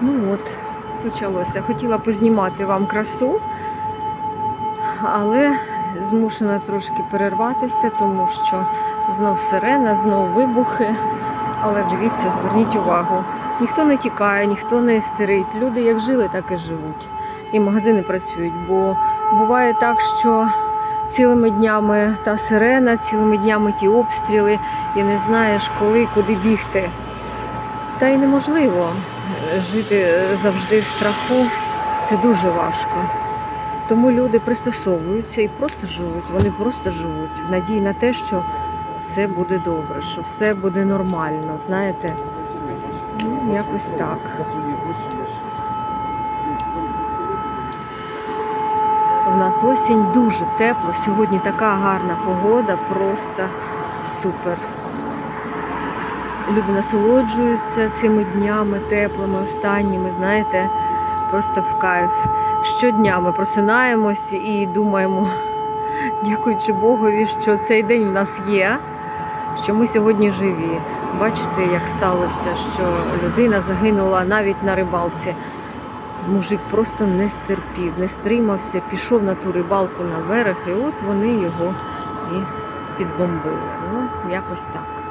Ну от, почалося. Хотіла познімати вам красу, але змушена трошки перерватися, тому що знов сирена, знов вибухи. Але дивіться, зверніть увагу. Ніхто не тікає, ніхто не істерить. Люди як жили, так і живуть. І магазини працюють, бо буває так, що цілими днями та сирена, цілими днями ті обстріли, і не знаєш, коли, куди бігти. Та й неможливо жити завжди в страху. Це дуже важко. Тому люди пристосовуються і просто живуть. Вони просто живуть в надії на те, що все буде добре, що все буде нормально. Знаєте, ну, якось так. У нас осінь дуже тепло. Сьогодні така гарна погода, просто супер. Люди насолоджуються цими днями теплими, останніми, знаєте, просто в кайф. Щодня ми просинаємось і думаємо, дякуючи Богові, що цей день у нас є, що ми сьогодні живі. Бачите, як сталося, що людина загинула навіть на рибалці. Мужик просто не стерпів, не стримався, пішов на ту рибалку на берег, і от вони його і підбомбили. Ну, якось так.